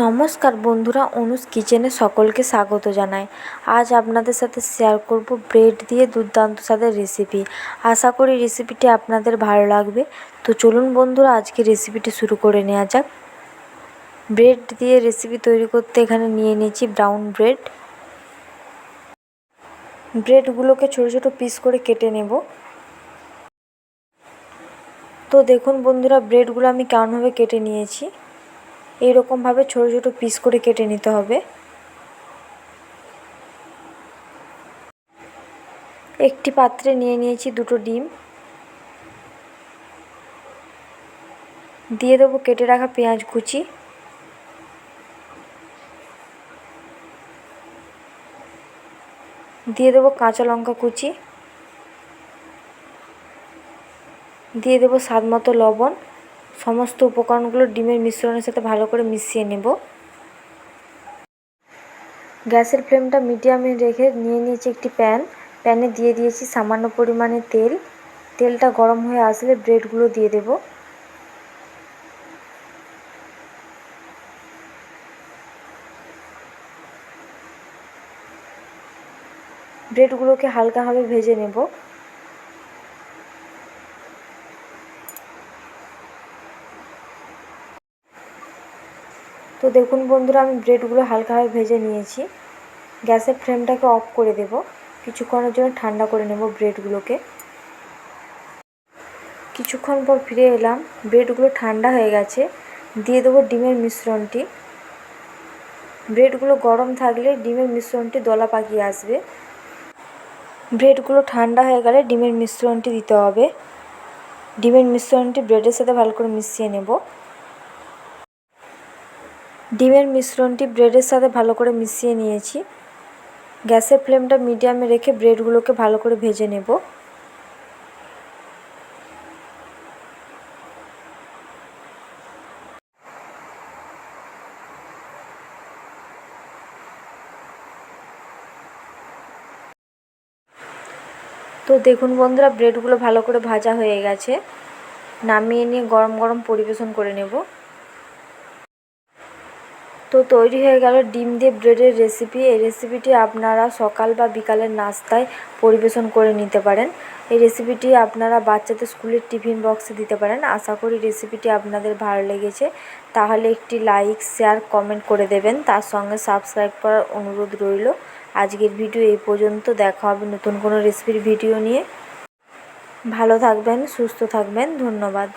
নমস্কার বন্ধুরা, অনুজ কিচেনে সকলকে স্বাগত জানাই। আজ আপনাদের সাথে শেয়ার করব ব্রেড দিয়ে দুর্দান্ত স্বাদের রেসিপি আশা করি রেসিপিটি আপনাদের ভালো লাগবে। তো চলুন বন্ধুরা, আজকে রেসিপিটি শুরু করে নেওয়া যাক। ব্রেড দিয়ে রেসিপি তৈরি করতে এখানে নিয়ে নিয়েছি ব্রাউন ব্রেড ব্রেডগুলোকে ছোটো ছোটো পিস করে কেটে নেব। তো দেখুন বন্ধুরা ব্রেডগুলো আমি কেমনভাবে কেটে নিয়েছি। এইরকমভাবে ছোটো ছোটো পিস করে কেটে নিতে হবে। একটি পাত্রে নিয়ে নিয়েছি দুটো ডিম। দিয়ে দেবো কেটে রাখা পেঁয়াজ কুচি। দিয়ে দেবো কাঁচা লঙ্কা কুচি। দিয়ে দেবো স্বাদ মতো লবণ। সমস্ত উপকরণগুলো ডিমের মিশ্রণের সাথে ভালো করে মিশিয়ে নেব। গ্যাসের ফ্লেমটা মিডিয়ামে রেখে নিয়ে নিয়েছি একটি প্যান। প্যানে দিয়ে দিয়েছি সামান্য পরিমাণে তেল। তেলটা গরম হয়ে আসলে ব্রেডগুলো দিয়ে দেব। ব্রেডগুলোকে হালকাভাবে ভেজে নেব। তো দেখুন বন্ধুরা, আমি ব্রেডগুলো হালকাভাবে ভেজে নিয়েছি। গ্যাসের ফ্লেমটাকে অফ করে দেব। কিছুক্ষণের জন্য ঠান্ডা করে নেব ব্রেডগুলোকে। কিছুক্ষণ পর ফিরে এলাম। ব্রেডগুলো ঠান্ডা হয়ে গেছে। দিয়ে দেবো ডিমের মিশ্রণটি। ব্রেডগুলো গরম থাকলে ডিমের মিশ্রণটি দলা পাকিয়ে আসবে। ব্রেডগুলো ঠান্ডা হয়ে গেলে ডিমের মিশ্রণটি দিতে হবে। ডিমের মিশ্রণটি ব্রেডের সাথে ভালো করে মিশিয়ে নেব। ডিমের মিশ্রণটি ব্রেডের সাথে ভালো করে মিশিয়ে নিয়েছি। গ্যাসের ফ্লেমটা মিডিয়ামে রেখে ব্রেডগুলোকে ভালো করে ভেজে নেব। তো দেখুন বন্ধুরা, ব্রেডগুলো ভালো করে ভাজা হয়ে গেছে। নামিয়ে নিয়ে গরম গরম পরিবেশন করে নেব। তো তৈরি হয়ে গেল ডিম দিয়ে ব্রেডের রেসিপি এই রেসিপিটি আপনারা সকাল বা বিকালের নাস্তায় পরিবেশন করে নিতে পারেন। এই রেসিপিটি আপনারা বাচ্চাদের স্কুলের টিফিন বক্সে দিতে পারেন। আশা করি রেসিপিটি আপনাদের ভালো লেগেছে। তাহলে একটি লাইক শেয়ার কমেন্ট করে দেবেন। তার সঙ্গে সাবস্ক্রাইব করার অনুরোধ রইল। আজকের ভিডিও এই পর্যন্ত। দেখা হবে নতুন কোনো রেসিপির ভিডিও নিয়ে। ভালো থাকবেন, সুস্থ থাকবেন। ধন্যবাদ।